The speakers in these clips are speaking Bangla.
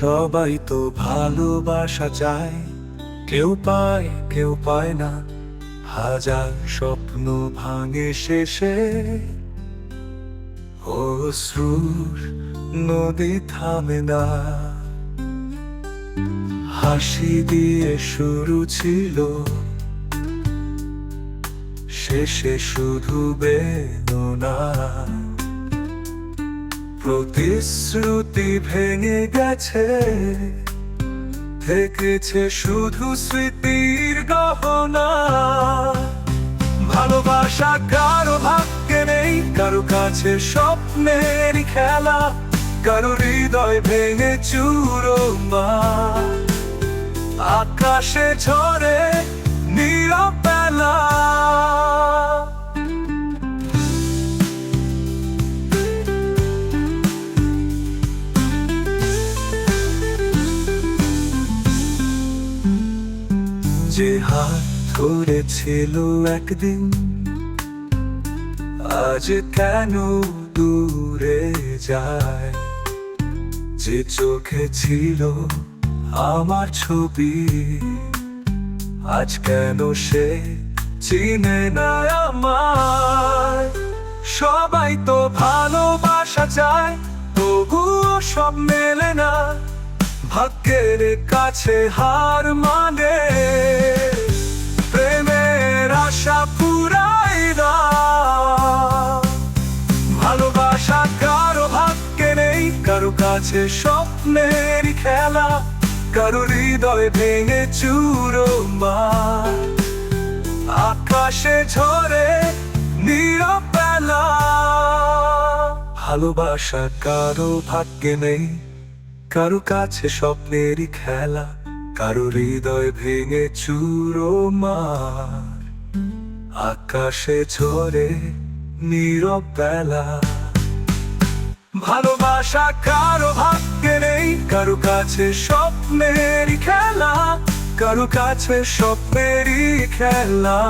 সবাই তো ভালোবাসা চায়। কেউ পায় কেউ পায় না। হাজার স্বপ্ন ভাঙে শেষে। অশ্রুর নদী থামে না। হাসি দিয়ে শুরু ছিল। শেষে শুধু বেদনা। প্রতিশ্রুতি ভেঙে গেছে। থেকেছে শুধু স্মৃতির গহনা। ভালোবাসা কারও ভাগ্যে নেই, কারও কাছে স্বপ্নের খেলা। কারও হৃদয় ভেঙে চুরো মা আকাশে ঝরে নিরবেলা যে হাত ধরেছিল একদিন, আজ কেন দূরে যায়? যে চোখে ছিল আমার ছবি, আজ কেন সে চিনে না আমার সবাই তো ভালোবাসা চায়, তবুও সব মেলে না। ভাগ্যের কাছে হার মানে কারও কাছে স্বপ্নের খেলা, কারও হৃদয় ভেঙে চুরো আকাশে ঝরে ভালোবাসা কারও ভাগ্যে নেই। কারও কাছে স্বপ্নেরই খেলা, কারও হৃদয় ভেঙে চুরো আকাশে ঝরে নীরব বেলা ভালোবাসা, কারও ভাগ্যে নেই, কারও কাছে স্বপ্নেরই খেলা, কারও কাছে স্বপ্নেরই খেলা।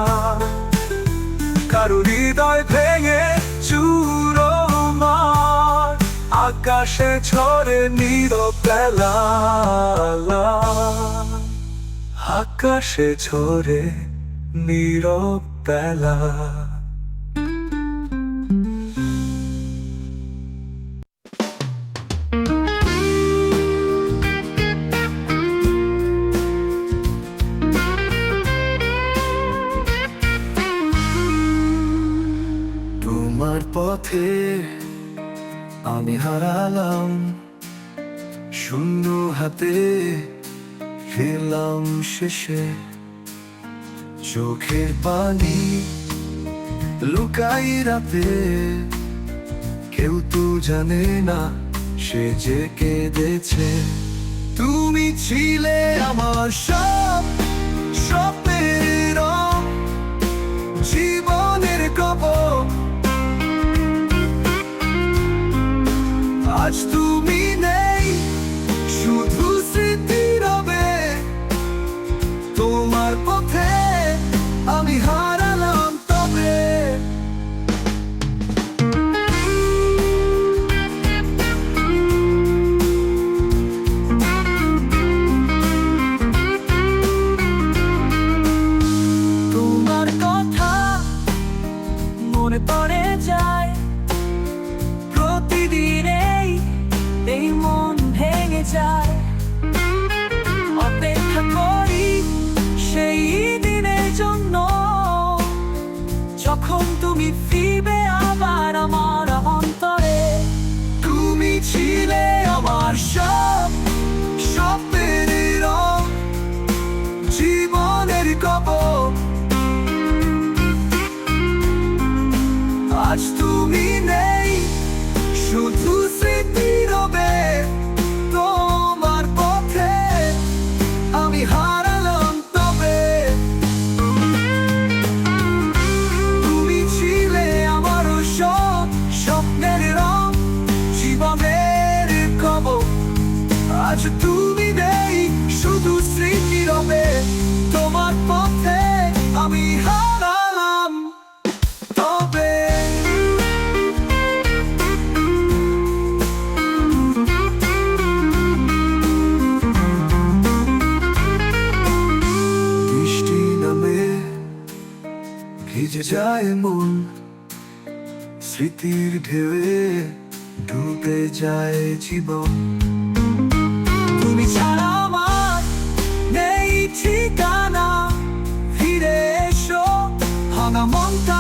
কারও হৃদয় ভেঙে চুরো আকাশে ছড়ে নীরব বেলা আকাশে ছড়ে নীরব বেলা। পথে আমি হারালাম, শূন্য হাতে ফিরলাম শেষে। চোখের পানি লুকাই রাতে, কেউ তো জানে না সে যে কেঁদেছে। তুমি ছিলে আমার সব স্বপ্নের যখন তুমি ফিরবে আবার আমার অন্তরে। তুমি ছিলে আমার সব স্বপ্নের জীবনের কবর যায় মন, স্মৃতির ঢেউয়ে ডুবে যায় জীবন। তুমি ছাড়া আমার নেই ঠিকানা, ফিরে এসো, ভাঙা মনটা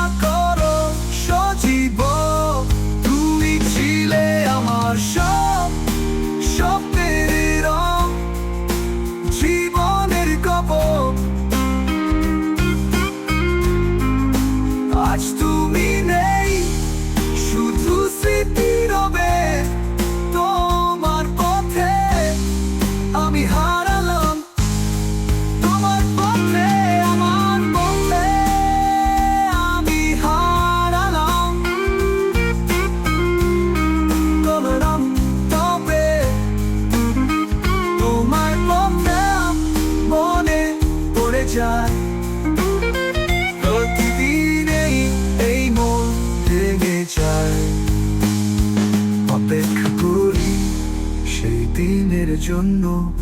পড়ে যায় প্রতিদিনেই এই মন ভেঙে যায়। অপেক্ষা করি সেই দিনের জন্য।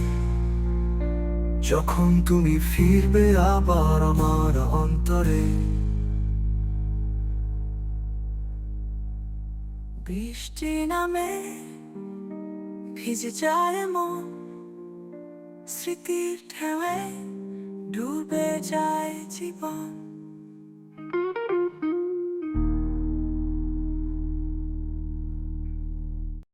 যখন তুমি ফিরবে আবার আমার অন্তরে। বৃষ্টি নামে ভিজে যায় মন, স্মৃতির ঢেউয়ে। ডুবে যায় জীবন।